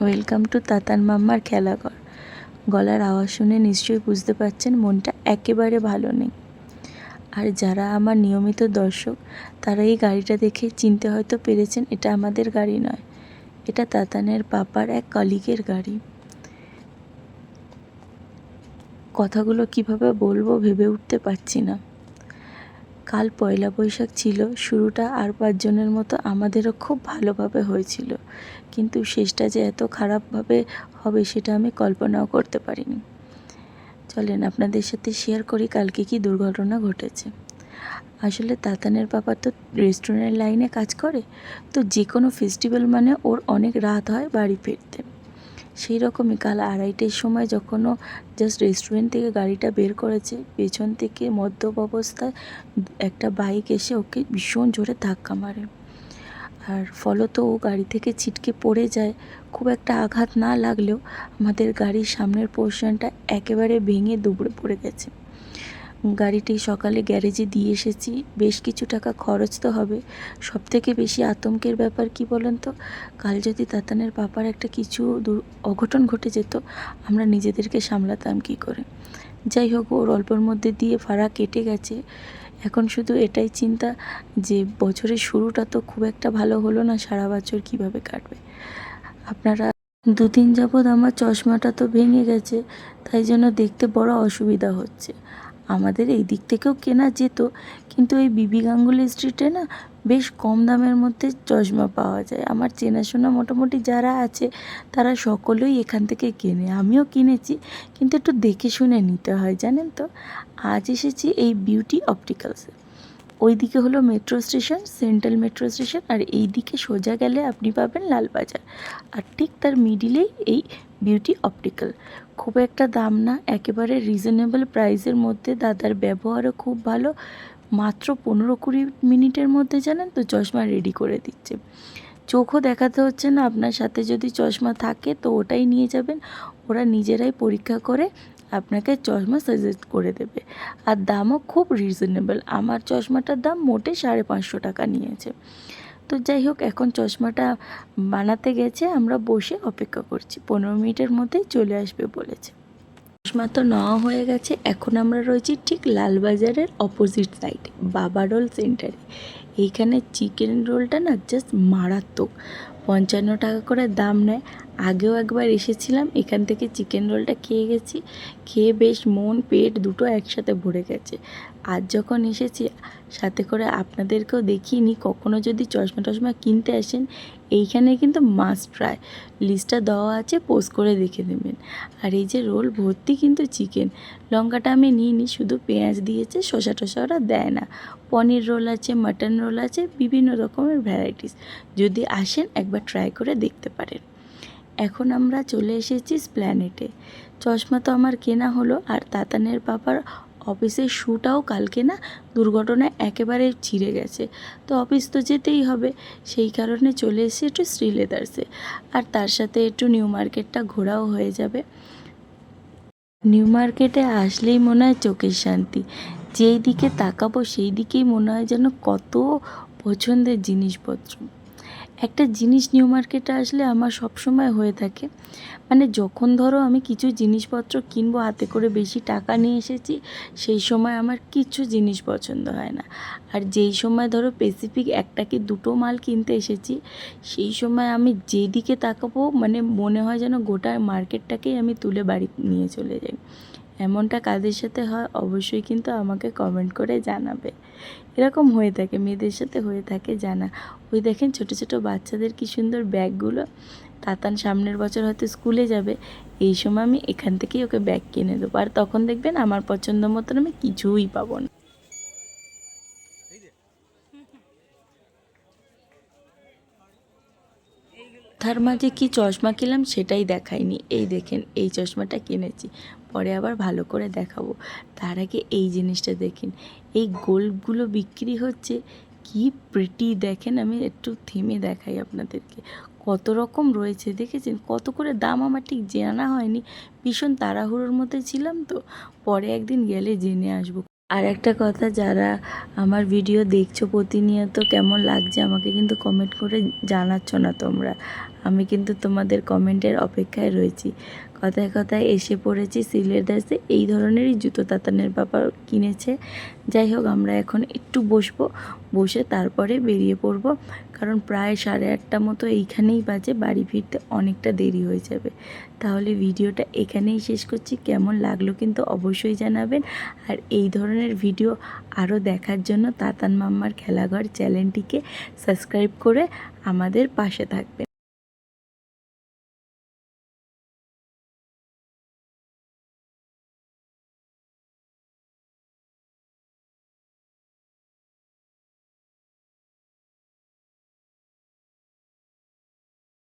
Welcome to Tatan মাম্মার খেলাঘর গলার আওয়াজ শুনে নিশ্চয়ই বুঝতে পারছেন মনটা একেবারে ভালো নেই। আর যারা আমার নিয়মিত দর্শক, তারা এই গাড়িটা দেখে চিনতে হয়তো পেরেছেন এটা আমাদের গাড়ি নয়। এটা তাতানের পাপার এক কলিগের গাড়ি। কথাগুলো কীভাবে বলব ভেবে উঠতে পারছি না। কাল পয়লা বৈশাখ ছিল, শুরুটা আর পাঁচজনের মতো আমাদেরও খুব ভালোভাবে হয়েছিল। কিন্তু শেষটা যে এত খারাপভাবে হবে সেটা আমি কল্পনাও করতে পারিনি। চলেন আপনাদের সাথে শেয়ার করি কালকে কি দুর্ঘটনা ঘটেছে। আসলে তাতানের বাবা তো রেস্টুরেন্টের লাইনে কাজ করে, তো যে কোনো ফেস্টিভ্যাল মানে ওর অনেক রাত হয় বাড়ি ফিরতে। সেই রকমই কাল আড়াইটের সময় যখনও জাস্ট রেস্টুরেন্ট থেকে গাড়িটা বের করেছে, পেছন থেকে মদ্যপ অবস্থায় একটা বাইক এসে ওকে ভীষণ জোরে ধাক্কা মারে। আর ফলত ও গাড়ি থেকে ছিটকে পড়ে যায়। খুব একটা আঘাত না লাগলেও আমাদের গাড়ির সামনের পোর্শনটা একেবারে ভেঙে দুবড়ে পড়ে গেছে। গাড়িটি সকালে গ্যারেজে দিয়ে এসেছি। বেশ কিছু টাকা খরচ তো হবে। সব থেকে বেশি আতঙ্কের ব্যাপার কি বলেন তো? কাল যদি তাতানের পাপার একটা কিছু অঘটন ঘটে যেত, আমরা নিজেদেরকে সামলাতাম কি করে? যাই হোক, ওর অল্পর মধ্যে দিয়ে ফাড়া কেটে গেছে। এখন শুধু এটাই চিন্তা যে, বছরের শুরুটা তো খুব একটা ভালো হলো না, সারা বছর কীভাবে কাটবে? আপনারা দুদিন যাবৎ আমার চশমাটা তো ভেঙে গেছে, তাই জন্য দেখতে বড় অসুবিধা হচ্ছে। আমাদের এই দিক থেকেও কেনা যেত। কিন্তু এই বিবি গাঙ্গুলি স্ট্রিটে না বেশ কম দামের মধ্যে চশমা পাওয়া যায়। আমার চেনাশোনা মোটামুটি যারা আছে, তারা সকলেই এখান থেকে কেনে। আমিও কিনেছি, কিন্তু একটু দেখে শুনে নিতে হয়, জানেন তো? আজ এসেছি এই বিউটি অপটিক্যালসে ওই দিকে হলো metro station central metro station আর এই দিকে সোজা গেলে আপনি পাবেন লালবাজার। আর ঠিক তার মিডিলেই এই বিউটি অপটিক্যাল খুব একটা দাম না, একেবারে রিজনেবল প্রাইসের মধ্যে। দাদার ব্যবহারও খুব ভালো। মাত্র পনেরো কুড়ি মিনিটের মধ্যে জানেন তো চশমা রেডি করে দিচ্ছে। চোখও দেখাতে হচ্ছে না, আপনার সাথে যদি চশমা থাকে তো ওটাই নিয়ে যাবেন। ওরা নিজেরাই পরীক্ষা করে আপনাকে চশমা সাজেস্ট করে দেবে। আর দামও খুব রিজনেবল আমার চশমাটার দাম মোটে সাড়ে পাঁচশো টাকা নিয়েছে। তো যাই হোক, এখন চশমাটা বানাতে গেছে। আমরা বসে অপেক্ষা করছি। পনেরো মিনিটের মধ্যেই চলে আসবে বলেছে। চশমা তো নেওয়া হয়ে গেছে। এখন আমরা রয়েছি ঠিক লালবাজারের অপোজিট সাইডে বাবা রোল সেন্টারে এইখানে চিকেন রোলটা না জাস্ট মারাত্মক। পঞ্চান্ন টাকা করে দাম নেয়। আগেও একবার এসেছিলাম, এখান থেকে চিকেন রোলটা খেয়ে গেছি। খেয়ে বেশ মন, পেট দুটো একসাথে ভরে গেছে। আজ যখন এসেছি, সাথে করে আপনাদেরকেও দেখিনি কখনো যদি চশমা টশমা কিনতে আসেন, এইখানে কিন্তু মাস্ট ট্রাই লিস্টটা দেওয়া আছে পোস্ট করে দেখে নেবেন। আর এই যে রোল ভর্তি কিন্তু চিকেন লঙ্কাটা আমি নিইনি শুধু পেঁয়াজ দিয়েছে, শসা টসা ওরা দেয় না। পনির রোল আছে মাটন রোল আছে, বিভিন্ন রকমের ভ্যারাইটিস যদি আসেন, একবার ট্রাই করে দেখতে পারেন। এখন আমরা চলে এসেছি স্প্ল্যানেটে চশমা তো আমার কেনা হলো, আর তাতানের বাবার অফিসের শ্যুটাও কালকে না দুর্ঘটনায় একেবারে ছিঁড়ে গেছে। তো অফিস তো যেতেই হবে, সেই কারণে চলে এসেছি একটু শ্রীলেদার্সে আর তার সাথে একটু নিউ মার্কেটটা ঘোরাও হয়ে যাবে। নিউ মার্কেটে আসলেই মনে হয় চোখের শান্তি। যেই দিকে তাকাবো, সেই দিকেই মনে হয় যেন কত পছন্দের জিনিসপত্র। একটা জিনিস নিউ মার্কেটে আসলে আমার সব সময় হয়ে থাকে। মানে যখন ধরো আমি কিছু জিনিসপত্র কিনবো, হাতে করে বেশি টাকা নিয়ে এসেছি, সেই সময় আমার কিছু জিনিস পছন্দ হয় না। আর যেই সময় ধরো স্পেসিফিক একটা কি দুটো মাল কিনতে এসেছি, সেই সময় আমি যেদিকে তাকাবো মানে মনে হয় যেন গোটা মার্কেটটাকেই আমি তুলে বাড়ি নিয়ে চলে যাই। এমনটা কাদের সাথে হয় অবশ্যই কিন্তু আমাকে কমেন্ট করে জানাবে। এরকম হয়ে থাকে, মেয়েদের সাথে হয়ে থাকে জানা। ওই দেখেন ছোট ছোট বাচ্চাদের কি সুন্দর ব্যাগগুলো তাতান সামনের বছর হয়তো স্কুলে যাবে, এই সময় আমি এখান থেকেই ওকে ব্যাগ কিনে দেবো। আর তখন দেখবেন আমার পছন্দ মতন আমি কিছুই পাবো না। তার মাঝে কি চশমা কিনলাম সেটাই দেখাইনি। এই দেখেন, এই চশমাটা কিনেছি। পরে আবার ভালো করে দেখাবো। তার আগে এই জিনিসটা দেখেন, এই গোল্ডগুলো বিক্রি হচ্ছে। কি প্রিটি দেখেন আমি একটু থেমে দেখাই আপনাদেরকে। কত রকম রয়েছে, দেখেছেন? কত করে দাম আমার ঠিক জানা হয়নি। ভীষণ তাড়াহুড়োর মধ্যে ছিলাম তো। পরে একদিন গেলে জেনে আসব। আর একটা কথা, যারা আমার ভিডিও দেখছ প্রতিনিয়ত, কেমন লাগছে আমাকে কিন্তু কমেন্ট করে জানাচ্ছ না তোমরা। আমি কিন্তু তোমাদের কমেন্টের অপেক্ষায় রয়েছি। কথায় কথায় এসে পড়েছি সিলের দাসে, এই ধরনেরই জুতো তাতানের বাবা কিনেছে। যাই হোক, আমরা এখন একটু বসবো, বসে তারপরে বেরিয়ে পড়ব, কারণ প্রায় সাড়ে আটটা মতো এইখানেই বাজে, বাড়ি ফিরতে অনেকটা দেরি হয়ে যাবে। তাহলে ভিডিওটা এখানেই শেষ করছি, কেমন লাগল কিন্তু অবশ্যই জানাবেন। আর এই ধরনের ভিডিও আরও দেখার জন্য তাতান মাম্মার খেলাঘর চ্যানেলটিকে সাবস্ক্রাইব করে আমাদের পাশে থাকবেন।